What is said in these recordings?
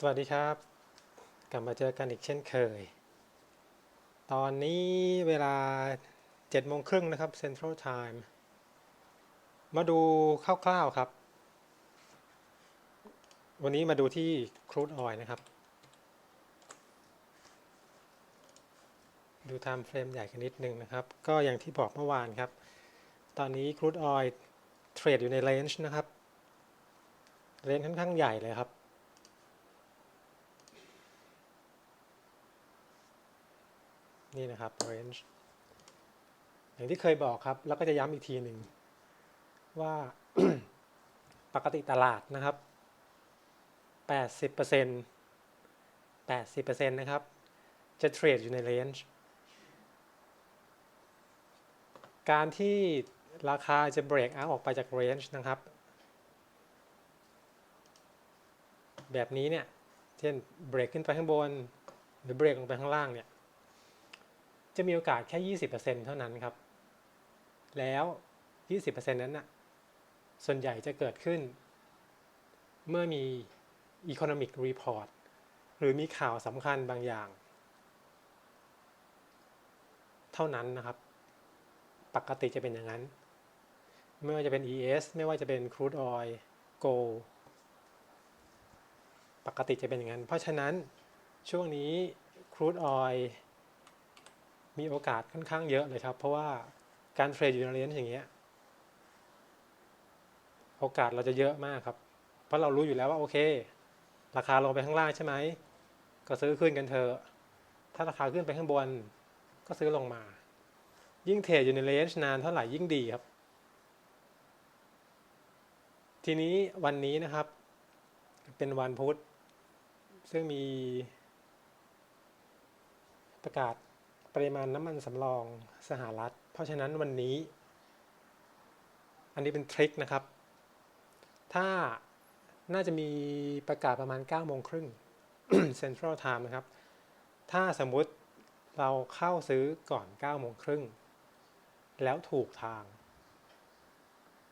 สวัสดีครับ กลับมาเจอกันอีกเช่นเคย ตอนนี้เวลา7โมงครึ่งนะครับ Central Time มาดูคร่าวๆครับ วันนี้มาดูที่ครูดออยนะครับ ดู time frame ใหญ่กันนิดนึงนะครับ ก็อย่างที่บอกเมื่อวานครับ ตอนนี้ครูดออยเทรดอยู่ในเลนจ์นะครับเลนจ์ค่อนข้างใหญ่เลยครับ นี่นะครับ range อย่างที่เคยบอกครับ แล้วก็จะย้ำอีกทีหนึ่ง ว่าปกติตลาดนะครับ 80% 80%นะครับ จะเทรดอยู่ใน range การที่ราคาจะ break out ออกไปจาก range นะครับ แบบนี้เนี่ย เช่น break ขึ้นไปข้างบน หรือ break ลงไปข้างล่างเนี่ย จะมีโอกาสแค่ 20%เท่านั้นครับ แล้ว 20%นั้นน่ะส่วนใหญ่จะเกิดขึ้น เมื่อมี economic report หรือมีข่าวสำคัญบางอย่าง เท่านั้นนะครับ ปกติจะเป็นอย่างนั้น ไม่ว่าจะเป็น ES ไม่ว่าจะเป็น crude oil gold ปกติจะเป็นอย่างนั้น เพราะฉะนั้นช่วงนี้ crude oil มีโอกาสค่อนข้างเยอะเลยครับ เพราะว่าการเทรดอยู่ในเรนจ์อย่างเงี้ยโอกาสเราจะเยอะมากครับ เพราะเรารู้อยู่แล้วว่าโอเค ราคาลงไปข้างล่างใช่ไหม ก็ซื้อขึ้นกันเถอะ ถ้าราคาขึ้นไปข้างบน ก็ซื้อลงมา ยิ่งเทรดอยู่ในเรนจ์นานเท่าไหร่ยิ่งดีครับ ทีนี้วันนี้นะครับ เป็นวันพุธซึ่งมีประกาศ ริมาณน้ำมันสำรองสหรัฐ เพราะฉะนั้นวันนี้ อันนี้เป็นทริคนะครับ ถ้าน่าจะมีประกาศประมาณ9โมงครึ่ง Central Time นะครับ ถ้าสมมุติเราเข้าซื้อก่อน9โมงครึ่งแล้วถูกทาง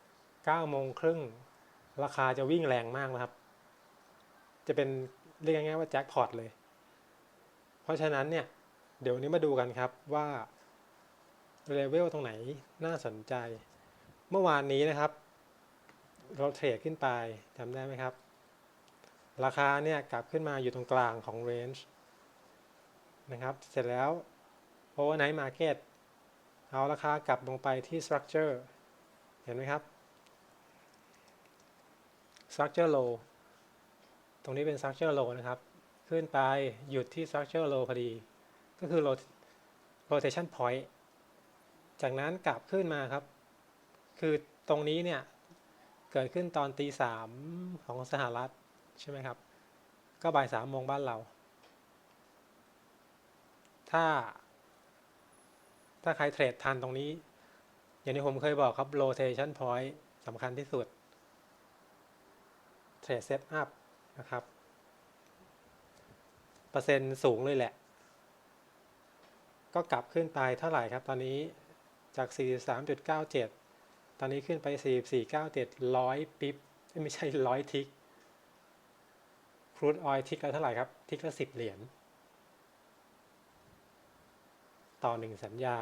9โมงครึ่งราคาจะวิ่งแรงมากนะครับ จะเป็นเรียกง่ายๆว่าแจ็คพอตเลย เพราะฉะนั้นเนี่ย ดี๋ยววนนี้มาดูกันครับว่าเลเวลตรงไหนน่าสนใจ เมื่อวานนี้นะครับ เราเทรดขึ้นไปจำได้ไหมครับ ราคาเนี่ยกลับขึ้นมาอยู่ตรงกลางของเรนจ์นะครับ เสร็จแล้ว overnight market เอาราคากลับลงไปที่ structure เห็นไหมครับ structure low ตรงนี้เป็น structure low นะครับ ขึ้นไปหยุดที่ structure low พอดี ก็คือ rotation point จากนั้นกลับขึ้นมาครับ คือตรงนี้เนี่ย เกิดขึ้นตอนตีสามของสหรัฐ ใช่ไหมครับ ก็บ่ายสามโมงบ้านเรา ถ้า ถ้าใครเทรดทันตรงนี้ อย่างที่ผมเคยบอกครับ rotation point สำคัญที่สุด เทรดเซตอัพนะครับ เปอร์เซ็นต์สูงเลยแหละ ก็กลับขึ้นไปเท่าไหร่ครับ ตอนนี้จาก 43.97 ตอนนี้ขึ้นไป 44.97 100ปิ๊บเอ้ยไม่ใช่100ทิกครูดออยทิกละเท่าไหร่ครับ ทิกละ10เหรียญต่อ1สัญญา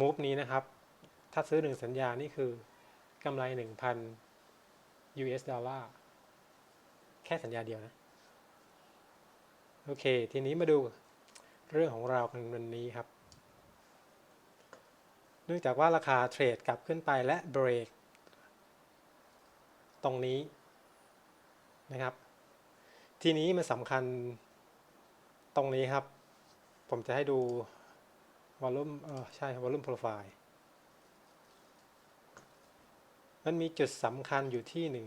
มูฟนี้นะครับ ถ้าซื้อ1สัญญานี่คือกำไร 1,000 US ดอลลาร์แค่สัญญาเดียวนะ โอเค ทีนี้มาดู เรื่องของเรากันวันนี้ครับ เนื่องจากว่าราคาเทรดกลับขึ้นไปและเบรกตรงนี้นะครับ ทีนี้มันสำคัญตรงนี้ครับ ผมจะให้ดูวอลลุ่มเออใช่วอลลุ่มโปรไฟล์มันมีจุดสำคัญอยู่ที่หนึ่ง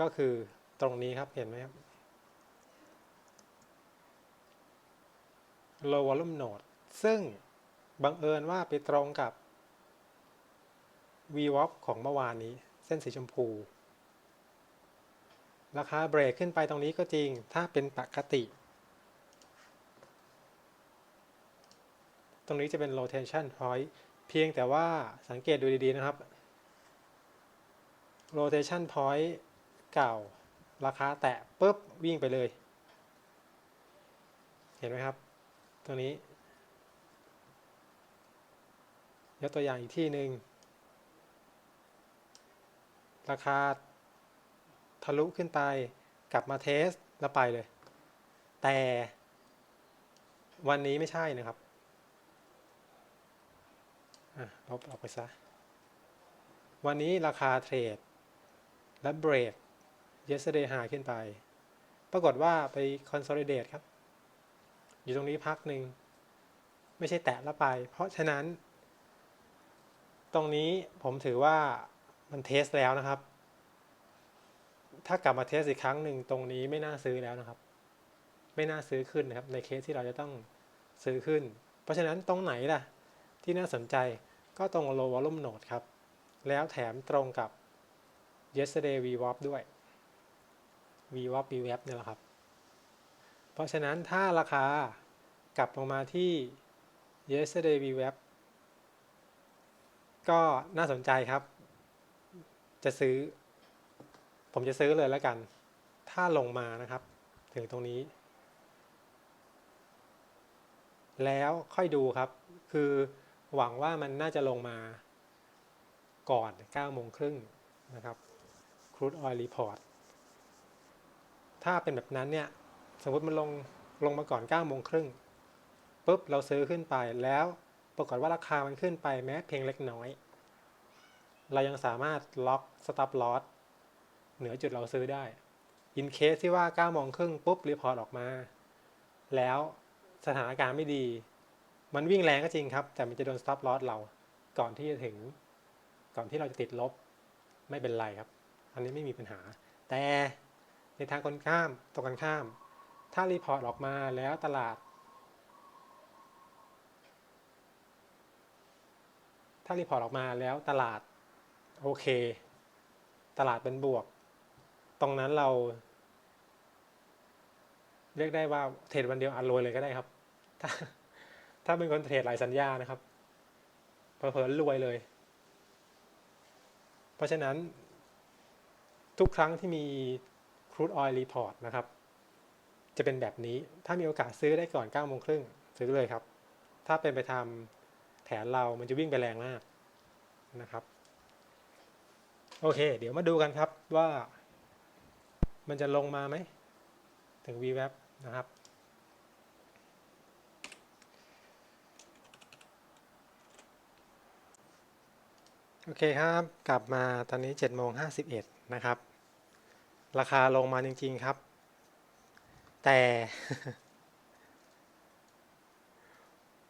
ก็คือตรงนี้ครับเห็นไหมครับ low volume node ซึ่งบังเอิญว่าไปตรงกับ VWAP ของเมื่อวานนี้ เส้นสีชมพู ราคาเบรกขึ้นไปตรงนี้ก็จริง ถ้าเป็นปกติ ตรงนี้จะเป็น rotation point เพียงแต่ว่าสังเกตดูดี ๆ นะครับ rotation point เก่า ราคาแตะปุ๊บวิ่งไปเลย เห็นไหมครับ ตัวนี้ ยกตัวอย่างอีกที่หนึ่ง ราคาทะลุขึ้นไปกลับมาเทสแล้วไปเลย แต่วันนี้ไม่ใช่นะครับลบออกไปซะ วันนี้ราคาเทรด และเบรก yesterday high ขึ้นไป ปรากฏว่าไป consolidate ครับ อยู่ตรงนี้พักหนึ่งไม่ใช่แตะแล้วไป เพราะฉะนั้น ตรงนี้ผมถือว่ามันเทสแล้วนะครับ ถ้ากลับมาเทสอีกครั้งหนึ่งตรงนี้ไม่น่าซื้อแล้วนะครับ ไม่น่าซื้อขึ้นนะครับ ในเคสที่เราจะต้องซื้อขึ้น เพราะฉะนั้นตรงไหนล่ะ ที่น่าสนใจก็ตรง low volume node ครับ แล้วแถมตรงกับ yesterday VWAP ด้วย VWAP VWAP เนี่ยแหละครับ เพราะฉะนั้นถ้าราคากลับลงมาที่ yesterday VWAP ก็น่าสนใจครับ จะซื้อ ผมจะซื้อเลยแล้วกัน ถ้าลงมานะครับ ถึงตรงนี้ แล้วค่อยดูครับ คือหวังว่ามันน่าจะลงมาก่อน9โมงครึ่งนะครับ crude oil report ถ้าเป็นแบบนั้นเนี่ย สมมติมันลงลงมาก่อน9โมงครึ่งปุ๊บเราซื้อขึ้นไปแล้วปรากฏว่าราคามันขึ้นไปแม้เพียงเล็กน้อย เรายังสามารถล็อก stop loss เหนือจุดเราซื้อได้ in case ที่ว่า9โมงครึ่งปุ๊บรีพอร์ตออกมา แล้วสถานการณ์ไม่ดี มันวิ่งแรงก็จริงครับ แต่มันจะโดน stop loss เราก่อนที่จะถึง ก่อนที่เราจะติดลบไม่เป็นไรครับ อันนี้ไม่มีปัญหา แต่ในทางคนข้ามตรงกันข้าม ถ้ารีพอร์ตออกมาแล้วตลาด ถ้ารีพอร์ตออกมาแล้วตลาดโอเค ตลาดเป็นบวก ตรงนั้นเรา เรียกได้ว่าเทรดวันเดียวอันรวยเลยก็ได้ครับ ถ้าถ้าเป็นคนเทรดหลายสัญญานะครับเผลอๆรวยเลย เพราะฉะนั้นทุกครั้งที่มี crude oil report นะครับ จะเป็นแบบนี้ ถ้ามีโอกาสซื้อได้ก่อน9โมงครึ่งซื้อเลยครับ ถ้าเป็นไปทำแผนเรามันจะวิ่งไปแรงมากนะครับ โอเค เดี๋ยวมาดูกันครับว่า มันจะลงมาไหม ถึง VWAP นะครับ โอเคครับ กลับมาตอนนี้7โมง51นะครับ ราคาลงมาจริง ๆ ครับ แต่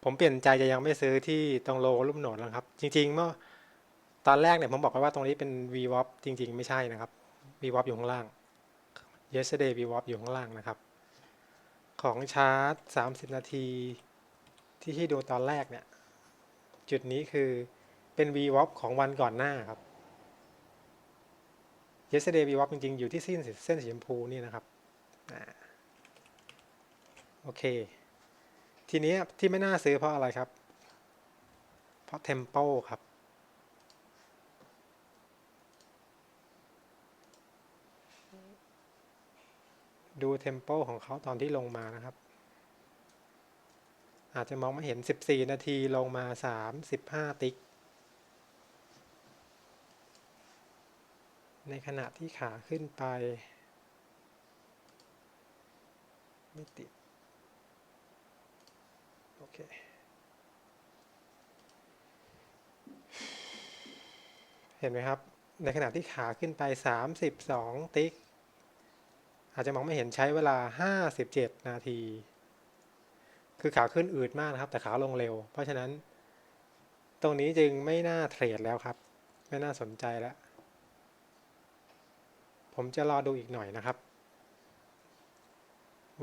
ผมเปลี่ยนใจจะยังไม่ซื้อที่ตรงโลลุ่มโหนดแล้วครับ จริง ๆ เมื่อตอนแรกเนี่ยผมบอกไปว่าตรงนี้เป็น VWAP จริง ๆ ไม่ใช่นะครับ VWAP อยู่ข้างล่าง yesterday VWAP อยู่ข้างล่างนะครับ ของชาร์ต30 นาทีที่ที่ดูตอนแรกเนี่ย จุดนี้คือเป็น VWAP ของวันก่อนหน้าครับ yesterday VWAP จริง ๆ อยู่ที่เส้นเส้นสีชมพูนี่นะครับอ่า โอเค ทีนี้ที่ไม่น่าซื้อเพราะอะไรครับ เพราะ Tempo ครับ ดูเทมโปของเขาตอนที่ลงมานะครับ อาจจะมองไม่เห็น 14 นาทีลงมา 35 ติ๊ก ในขณะที่ขาขึ้นไป ไม่ติด โอเคเห็นไหมครับ ในขณะที่ขาขึ้นไป 32 ติ๊ก อาจจะมองไม่เห็นใช้เวลา 57 นาที คือขาขึ้นอืดมากนะครับ แต่ขาลงเร็ว เพราะฉะนั้น ตรงนี้จึงไม่น่าเทรดแล้วครับ ไม่น่าสนใจแล้ว ผมจะรอดูอีกหน่อยนะครับ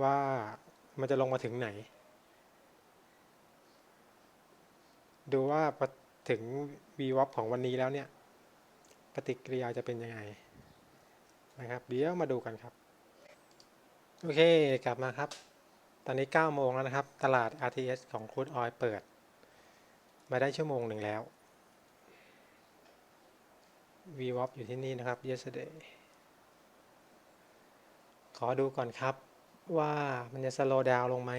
ว่ามันจะลงมาถึงไหน ดูว่าถึง VWAP ของวันนี้แล้วเนี่ย ปฏิกิริยาจะเป็นยังไงนะครับ เดี๋ยวมาดูกันครับ โอเคกลับมาครับ ตอนนี้ 9 โมงแล้วนะครับ ตลาด RTS ของ Crude Oil เปิด มาได้ชั่วโมงหนึ่งแล้ว VWAP อยู่ที่นี่นะครับ yesterday อดูก่อนครับว่ามันจะสโลว์ดาวลงไหม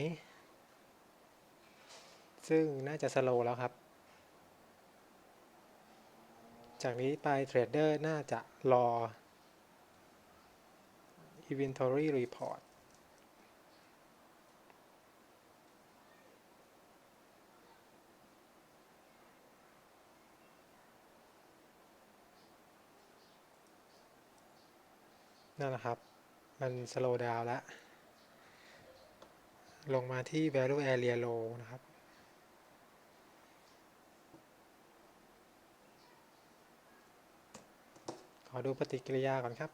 ซึ่งน่าจะสโลว์แล้วครับ จากนี้ไปเทรดเดอร์น่าจะรอ Inventory Report นั่นแหละครับ มัน slow down แล้ว ลงมาที่ value area low นะครับ อดูปฏิกิริยาก่อนครับ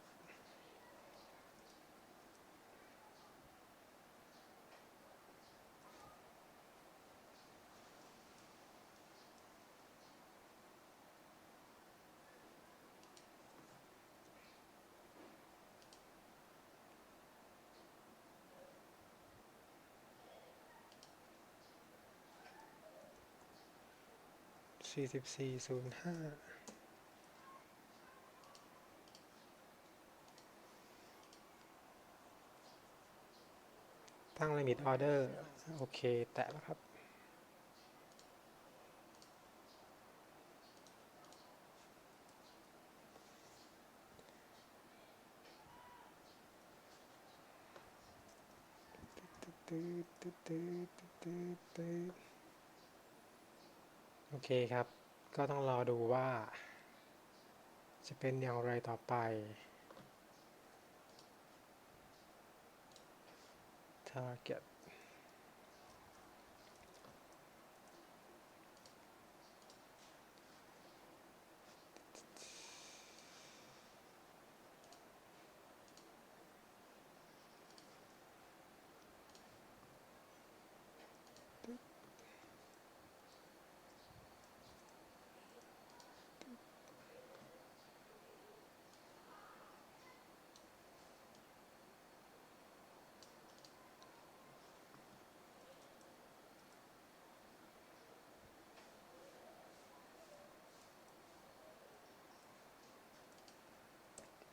สี่สิบสี่ศูนย์ห้า ตั้ง limit order โอเค แตะแล้วครับ โอเคครับ ก็ต้องรอดูว่า จะเป็นอย่างไรต่อไป target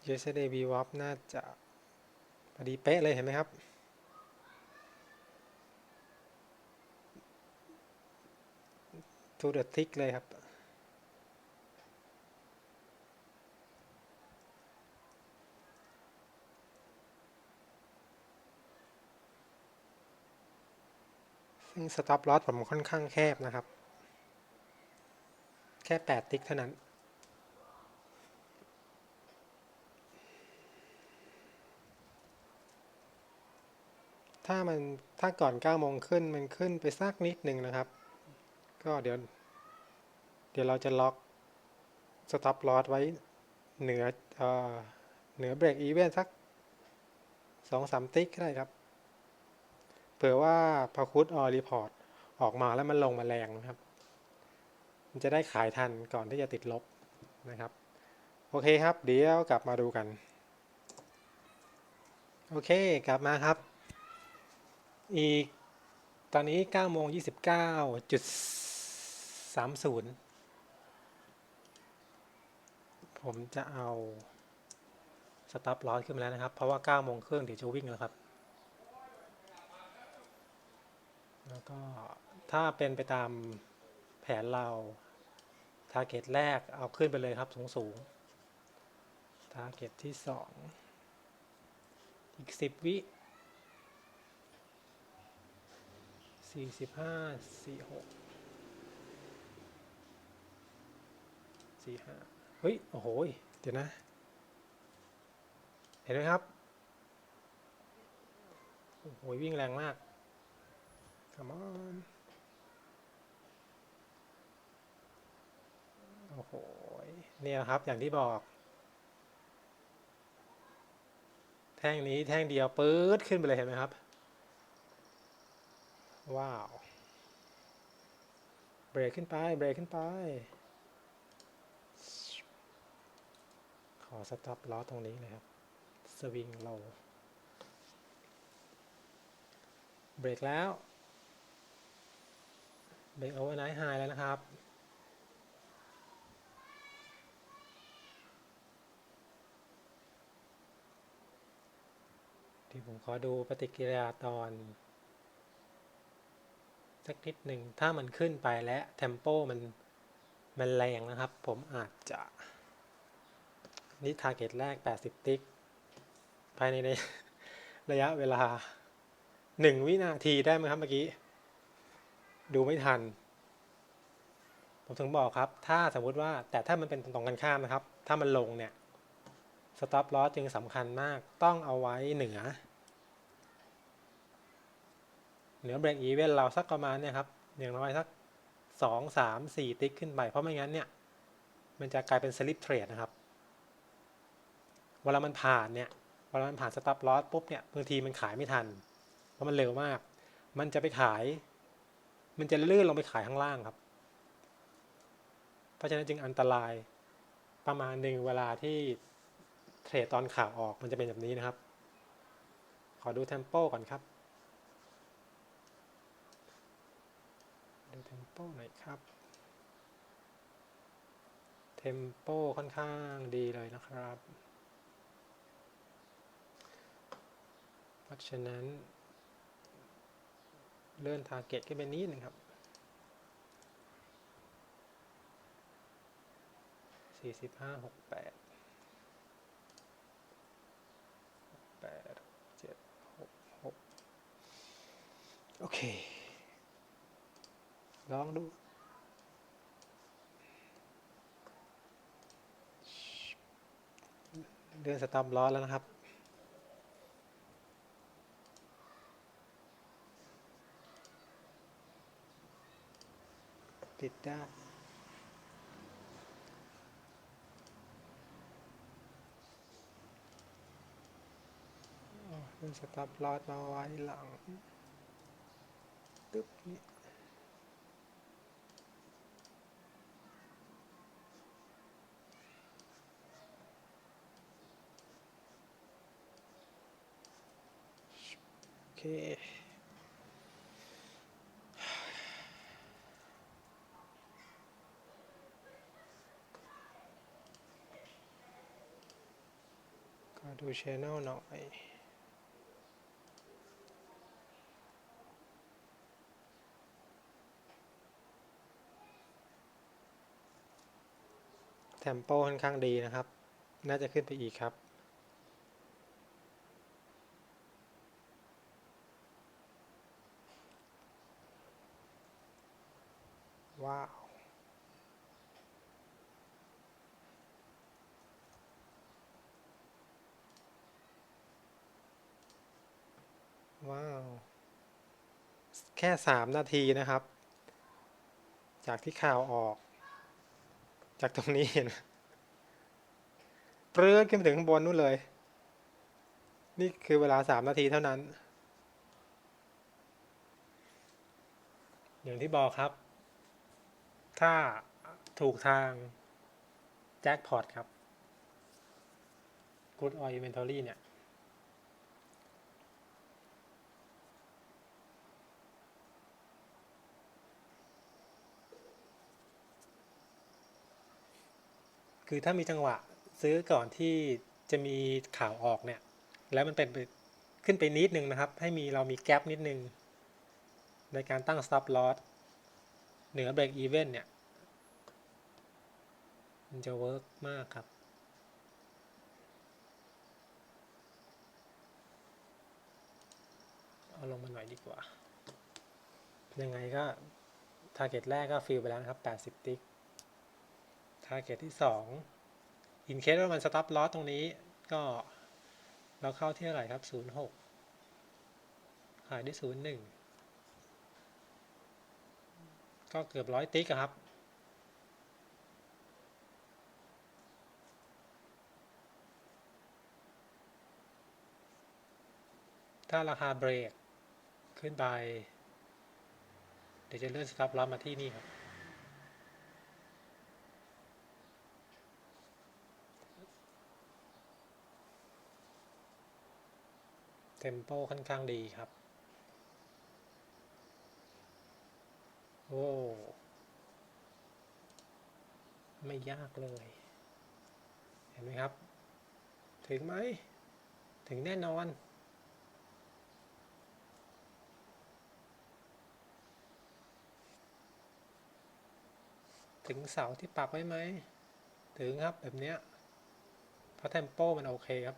yesterday VWAP น่าจะพอดีเป๊ะเลยเห็นไหมครับ to the tick เลยครับ ซึ่ง stop loss ผมค่อนข้างแคบนะครับ แค่ 8 ติ๊กเท่านั้น ถ้ามันถ้าก่อน9โมงขึ้นมันขึ้นไปสักนิดหนึ่งนะครับ ก็เดี๋ยว เดี๋ยวเราจะล็อก stop loss ไว้เหนือเอ่อเหนือ break even สักสองสามติ๊กก็ได้ครับ เผื่อว่าพอคุดออรีพอร์ตออกมาแล้วมันลงมาแรงนะครับ มันจะได้ขายทันก่อนที่จะติดลบนะครับ โอเคครับ เดี๋ยวกลับมาดูกัน โอเค กลับมาครับ อีกตอนนี้9โมง29จุด30 ผมจะเอาสต็อปลอสขึ้นมาแล้วนะครับ เพราะว่า9โมงครึ่งเดี๋ยวจะวิ่งแล้วครับ แล้วก็ถ้าเป็นไปตามแผนเราทาร์เก็ตแรกเอาขึ้นไปเลยครับสูงสูงทาร์เก็ตที่ 2 อีก 10 วิ สี่สิบห้าสี่หกสี่ห้าเฮ้ย โอ้โห เดี๋ยวนะ เห็นไหมครับ โอ้โห วิ่งแรงมาก come on โอ้โห เนี่ยครับอย่างที่บอก แท่งนี้แท่งเดียวปื๊ดขึ้นไปเลยเห็นไหมครับ ว้าว เบรกขึ้นไป เบรกขึ้นไป ขอสต็อปล้อตรงนี้เลยครับ สวิงโลเบรกแล้ว เบรกโอเวอร์ไนท์ไฮแล้วนะครับเดี๋ดี๋ยวผมขอดูปฏิกิริยาตอน สักนิดหนึ่งถ้ามันขึ้นไปและเทมโปมันมันแรงนะครับ ผมอาจจะ นี่ทาร์เก็ตแรก 80 ติ๊ก ภายในในระยะเวลา 1 วินาทีได้ไหมครับเมื่อกี้ ดูไม่ทัน ผมถึงบอกครับ ถ้าสมมุติว่าแต่ถ้ามันเป็นตรงกันข้ามนะครับ ถ้ามันลงเนี่ยสต็อปลอสจึงสำคัญมากต้องเอาไว้เหนือ เหนือเบรกอีเวนเราสักประมาณเนี่ยครับอย่างน้อยสักสองสามสี่ติ๊กขึ้นไป เพราะไม่งั้นเนี่ย มันจะกลายเป็นสลิปเทรดนะครับ เวลามันผ่านเนี่ยเวลามันผ่านสต็อปลอสปุ๊บเนี่ยบางทีมันขายไม่ทัน เพราะมันเร็วมาก มันจะไปขาย มันจะลื่นลงไปขายข้างล่างครับ เพราะฉะนั้นจึงอันตรายประมาณหนึ่งเวลาที่เทรดตอนข่าวออกมันจะเป็นแบบนี้นะครับ ขอดูเทมโปก่อนครับ ดูเทม โปหน่อยครับ เทมโปค่อนข้างดีเลยนะครับ เพราะฉะนั้น เลื่อนทาร์เก็ตขึ้นไปนิดหนึ่งครับสี่สิบห้าหกแปดแปดเจ็ดหกหกโอเคล องดู เดือนสต็อปลอสแล้วนะครับ ปิดได้เป็นสต็อปลอสมาไว้หลังตึ๊บนี่โอเค ก็ดูชแนลหน่อยเทมโปค่อนข้างดีนะครับ น่าจะขึ้นไปอีกครับ ว้าว ว้าว แค่สามนาทีนะครับ จากที่ข่าวออก จากตรงนี้เห็นเปรื้อขึ้นไปถึงข้างบนนู่นเลย นี่คือเวลาสามนาทีเท่านั้น อย่างที่บอกครับ ถ้าถูกทาง แจ็คพอตครับ Good Oil Inventory เนี่ย คือถ้ามีจังหวะซื้อก่อนที่จะมีข่าวออกเนี่ย แล้วมันเป็นขึ้นไปนิดนึงนะครับ ให้มีเรามีแกลบนิดนึง ในการตั้ง stop loss เหนือ break even เนี่ย มันจะเวิร์กมากครับเอาลงมาหน่อยดีกว่า ยังไงก็ target แรกก็ฟิลไปแล้วนะครับ 80 ติ๊ก target ที่2 in case ว่ามัน stop loss ตรงนี้ก็เราเข้าที่เท่าไหร่ครับ 06ขายได้01 ก็เกือบร้อยติ๊กครับ ถ้าราคาเบรกขึ้นไป เดี๋ยวจะเลื่อนสต็อปล็อสมาที่นี่ครับ เทมโปค่อนข้างดีครับ โอ้ไม่ยากเลย เห็นไหมครับ ถึงไหม ถึงแน่นอนถึงเสาที่ปักไว้ไหม ถึงครับแบบเนี้ยเพราะเทมโปมันโอเคครับ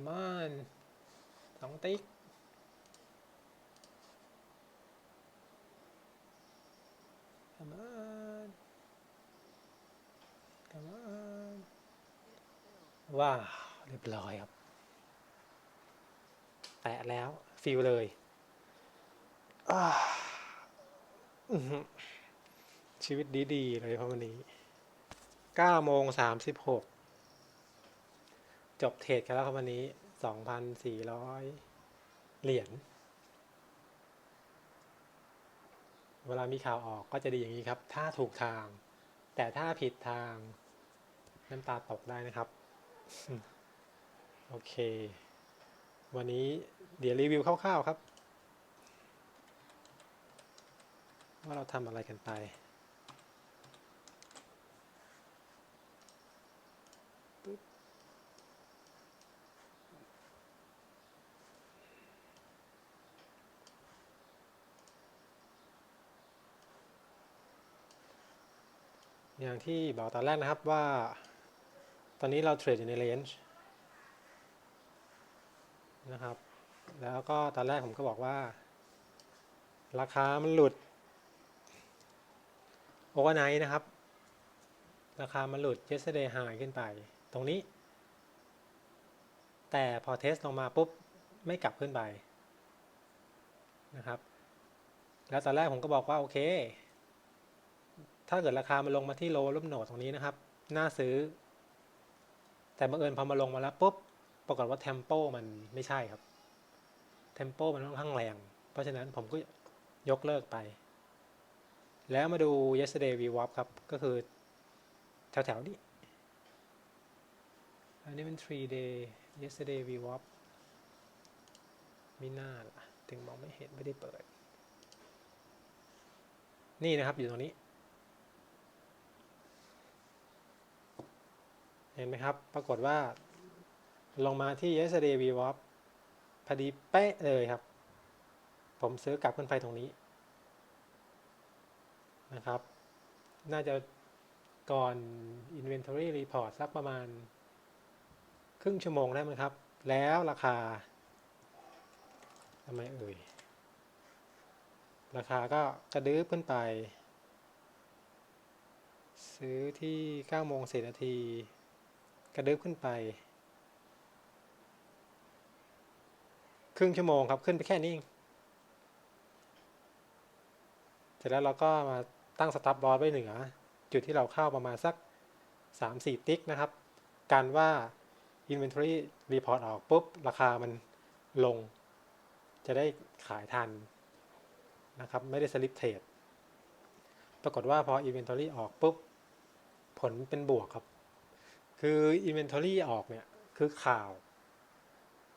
Come on สองติ๊ก Come on Come on ว้าว เรียบร้อยครับ แตะแล้วฟิลเลยชีวิตดี ๆ เลยเพราะวันนี้9โมง36 จบเทรดกันแล้วครับวันนี้ 2,400 เหรียญ เวลามีข่าวออกก็จะดีอย่างนี้ครับ ถ้าถูกทาง แต่ถ้าผิดทาง น้ำตาตกได้นะครับ โอเค วันนี้เดี๋ยวรีวิวคร่าวๆครับ ว่าเราทำอะไรกันไป อย่างที่บอกตอนแรกนะครับว่า ตอนนี้เราเทรดอยู่ในเลนจ์นะครับ แล้วก็ตอนแรกผมก็บอกว่า ราคามันหลุดโอเวอร์ไนท์นะครับ ราคามันหลุด yesterday high ขึ้นไป ตรงนี้ แต่พอเทสลงมาปุ๊บ ไม่กลับขึ้นไปนะครับ แล้วตอนแรกผมก็บอกว่า โอเค ถ้าเกิดราคามันลงมาที่โลรูปโหนดตรงนี้นะครับ น่าซื้อ แต่บังเอิญพอมาลงมาแล้วปุ๊บ ปรากฏว่าเทมโปมันไม่ใช่ครับ เทมโปมันค่อนข้างแรง เพราะฉะนั้นผมก็ยกเลิกไป แล้วมาดู yesterday VWAP ครับ ก็คือแถวๆนี้ อันนี้เป็น3 day yesterday VWAP ไม่น่าล่ะ ถึงมองไม่เห็นไม่ได้เปิด นี่นะครับอยู่ตรงนี้ เห็นไหมครับ ปรากฏว่า ลงมาที่ yesterday VWAP พอดีเป๊ะเลยครับ ผมซื้อกลับขึ้นไปตรงนี้นะครับ น่าจะก่อน inventory report สักประมาณ ครึ่งชั่วโมงได้มั้งครับ แล้วราคาทำไมเอ่ย ราคาก็กระดื้อขึ้นไป ซื้อที่9โมง4นาที ระดึบขึ้นไป ครึ่งชั่วโมงครับขึ้นไปแค่นี้เองเสร็จแล้วเราก็มาตั้งสต็อปลอสไว้เหนือ จุดที่เราเข้าประมาณสัก 3-4 ติ๊กนะครับ การว่า Inventory Report ออกปุ๊บ ราคามันลง จะได้ขายทันนะครับ ไม่ได้สลิปเทรดปรากฏว่าพอ Inventory ออกปุ๊บ ผลเป็นบวกครับ คือ Inventory ออกเนี่ยคือข่าว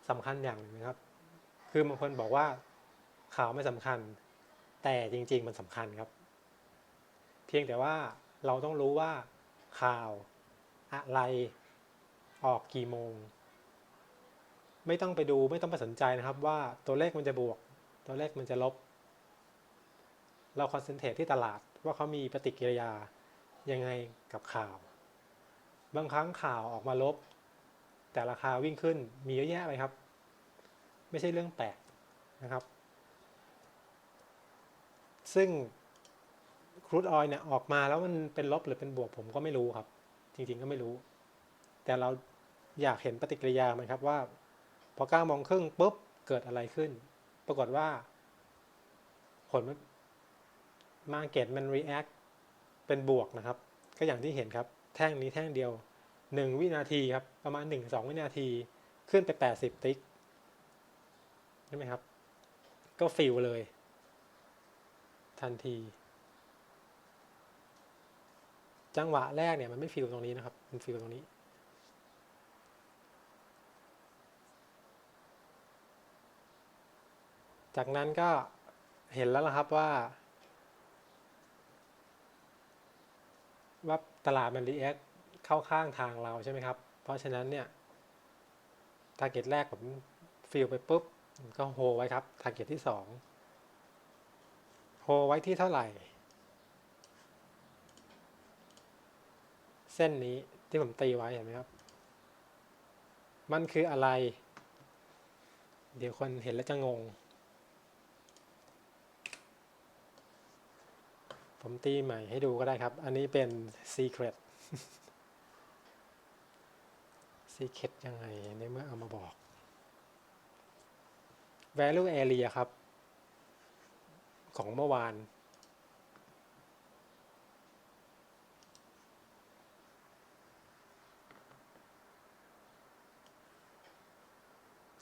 สำคัญอย่างหนึ่งนะครับ คือบางคนบอกว่าข่าวไม่สำคัญ แต่จริง ๆ มันสำคัญครับ เพียงแต่ว่าเราต้องรู้ว่าข่าวอะไรออกกี่โมง ไม่ต้องไปดูไม่ต้องไปสนใจนะครับ ว่าตัวเลขมันจะบวก ตัวเลขมันจะลบ เราคอนเซนเทรตที่ตลาดว่าเขามีปฏิกิริยายังไงกับข่าว บางครั้งข่าวออกมาลบ แต่ราคาวิ่งขึ้นมีเยอะแยะเลยครับ ไม่ใช่เรื่องแปลกนะครับ ซึ่งครูดออยเนี่ยออกมาแล้วมันเป็นลบหรือเป็นบวกผมก็ไม่รู้ครับ จริงๆก็ไม่รู้ แต่เราอยากเห็นปฏิกิริยามันครับว่า พอเก้าโมงครึ่งปุ๊บเกิดอะไรขึ้น ปรากฏว่า ผลมาเก็ตมัน react เป็นบวกนะครับ ก็อย่างที่เห็นครับ แท่งนี้แท่งเดียว 1 วินาทีครับ ประมาณ 1-2 วินาที ขึ้นไป 80 ติ๊กใช่ไหมครับ ก็ฟิลเลย ทันที จังหวะแรกเนี่ยมันไม่ฟิลตรงนี้นะครับ มันฟิลตรงนี้ จากนั้นก็เห็นแล้วละครับว่า ว่า ตลาดมันรีแอคเข้าข้างทางเราใช่ไหมครับ เพราะฉะนั้นเนี่ยทาร์เก็ตแรกผมฟิลไปปุ๊บ ก็โฮไว้ครับทาร์เก็ตที่สองโฮไว้ที่เท่าไหร่ เส้นนี้ที่ผมตีไว้เห็นไหมครับ มันคืออะไร เดี๋ยวคนเห็นแล้วจะงง ผมตีใหม่ให้ดูก็ได้ครับ อันนี้เป็น Secret Secret ยังไงในเมื่อเอามาบอก value area ครับ ของเมื่อวาน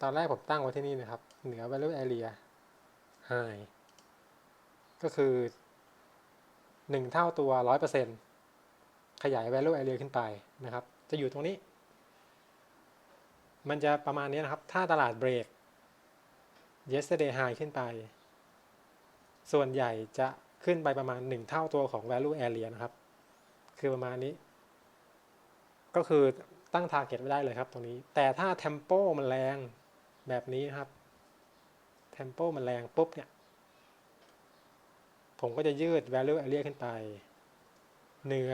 ตอนแรกผมตั้งไว้ที่นี่นะครับ เหนือ value area high ก็คือ หนึ่งเท่าตัวร้อยเปอร์เซ็นขยาย value area ขึ้นไปนะครับ จะอยู่ตรงนี้ มันจะประมาณนี้นะครับ ถ้าตลาดเบรก yesterday high ขึ้นไป ส่วนใหญ่จะขึ้นไปประมาณ 1 เท่าตัวของ value area นะครับ คือประมาณนี้ ก็คือตั้ง target ไว้ได้เลยครับตรงนี้ แต่ถ้า tempo มันแรงแบบนี้นะครับ tempo มันแรงปุ๊บเนี่ย ผมก็จะยืด value area ขึ้นไป เหนือ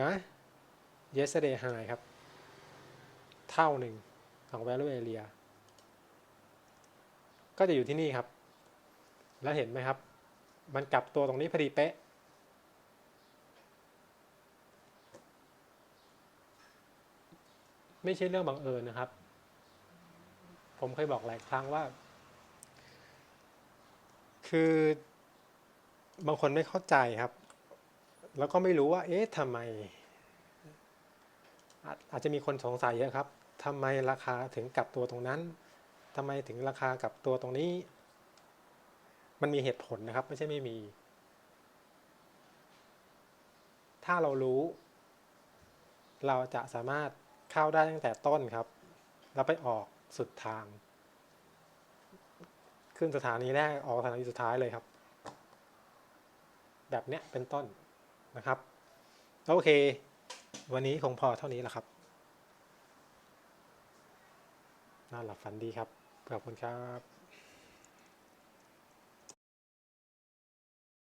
yesterday high ครับ เท่าหนึ่งของ value area ก็จะอยู่ที่นี่ครับ แล้วเห็นไหมครับ มันกลับตัวตรงนี้พอดีเป๊ะ ไม่ใช่เรื่องบังเอิญนะครับ ผมเคยบอกหลายครั้งว่า คือ บางคนไม่เข้าใจครับ แล้วก็ไม่รู้ว่า เอ๊ะทำไมอาจอาจจะมีคนสงสัยเยอะครับทำไมราคาถึงกลับตัวตรงนั้นทำไมถึงราคากลับตัวตรงนี้ มันมีเหตุผลนะครับ ไม่ใช่ไม่มี ถ้าเรารู้ เราจะสามารถเข้าได้ตั้งแต่ต้นครับแล้วไปออกสุดทาง ขึ้นสถานีแรกออกสถานีสุดท้ายเลยครับ แบบเนี้ยเป็นต้นนะครับ โอเค วันนี้คงพอเท่านี้แหละครับนอนหลับฝันดีครับ ขอบคุณครับ